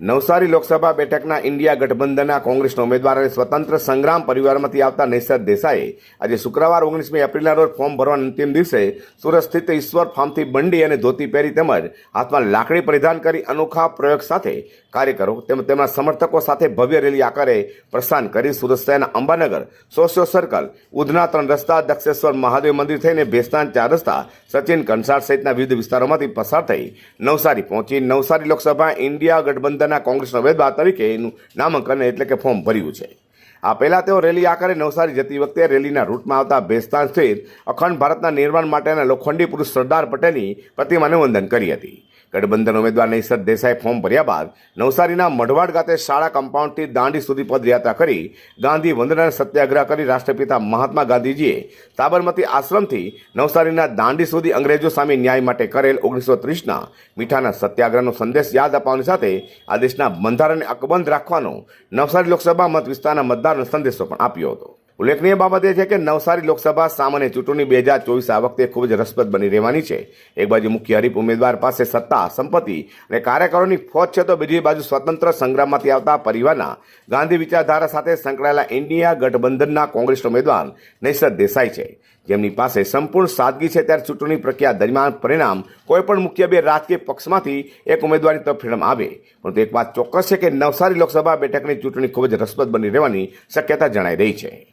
નવસારી લોકસભા બેઠકના ઇન્ડિયા ગઠબંધનના કોંગ્રેસના ઉમેદવાર અને સ્વતંત્ર સંગ્રામ પરિવારમાંથી આવતા નૈસર દેસાઈએ આજે શુક્રવાર ઓગણીસમી એપ્રિલના રોજ ફોર્મ ભરવાના અંતિમ દિવસે સુરત સ્થિત ઈશ્વર ફાર્મથી બંડી અને ધોતી પહેરી તેમજ હાથમાં લાકડી પરિધાન કરી અનોખા પ્રયોગ સાથે કાર્યકરો તેમજ તેમના સમર્થકો સાથે ભવ્ય રેલી આકારે પ્રસ્થાન કરી સુરત શહેરના અંબાનગર સોશિયો સર્કલ, ઉધના ત્રણ રસ્તા, દક્ષેશ્વર મહાદેવ મંદિર થઈને ભેસ્તાન ચાર રસ્તા, સચિન કંસાર સહિતના વિવિધ વિસ્તારોમાંથી પસાર થઈ નવસારી પહોંચી. નવસારી લોકસભા ઇન્ડિયા ગઠબંધનના કોંગ્રેસના ઉમેદવાર તરીકેનું નામાંકન એટલે કે ફોર્મ ભર્યું છે. આ પહેલાં તેઓ રેલી આકારે નવસારી જતી વખતે રેલીના રૂટમાં આવતા ભેસ્તાન સ્થિત અખંડ ભારતના નિર્માણ માટેના લોખંડી પુરુષ સરદાર પટેલની પ્રતિમાને વંદન કરી હતી. ગઠબંધન ઉમેદવાર નૈસર દેસાઈ ફોર્મ ભર્યા બાદ નવસારીના મઢવાડ ખાતે શાળા કમ્પાઉન્ડથી દાંડી સુધી પદયાત્રા કરી ગાંધી વંદના સત્યાગ્રહ કરી રાષ્ટ્રપિતા મહાત્મા ગાંધીજીએ સાબરમતી આશ્રમથી નવસારીના દાંડી સુધી અંગ્રેજો સામે ન્યાય માટે કરેલ ઓગણીસો ત્રીસના મીઠાના સત્યાગ્રહનો સંદેશ યાદ અપાવવાની સાથે આ દેશના બંધારણને અકબંધ રાખવાનો નવસારી લોકસભા મત વિસ્તારના મતદારનો સંદેશો પણ આપ્યો હતો. ઉલ્લેખનીય બાબત એ છે કે નવસારી લોકસભા સામાન્ય ચૂંટણી બે હજાર ચોવીસ આ વખતે ખૂબ જ રસપ્રદ બની રહેવાની છે. એક બાજુ મુખ્ય હરીફ ઉમેદવાર પાસે સત્તા, સંપત્તિ અને કાર્યકરોની ફોજ છે તો બીજી બાજુ સ્વતંત્ર સંગ્રામમાંથી આવતા પરિવારના ગાંધી વિચારધારા સાથે સંકળાયેલા ઇન્ડિયા ગઠબંધનના કોંગ્રેસ ઉમેદવાર નૈસર દેસાઈ છે. જેમની પાસે સંપૂર્ણ સાદગી છે ત્યારે ચૂંટણી પ્રક્રિયા દરમિયાન પરિણામ કોઈપણ મુખ્ય બે રાજકીય પક્ષમાંથી એક ઉમેદવારની તરફ ફ્રીડમ આવે. પરંતુ એક વાત ચોક્કસ છે કે નવસારી લોકસભા બેઠકની ચૂંટણી ખૂબ જ રસપ્રદ બની રહેવાની શક્યતા જણાઈ રહી છે.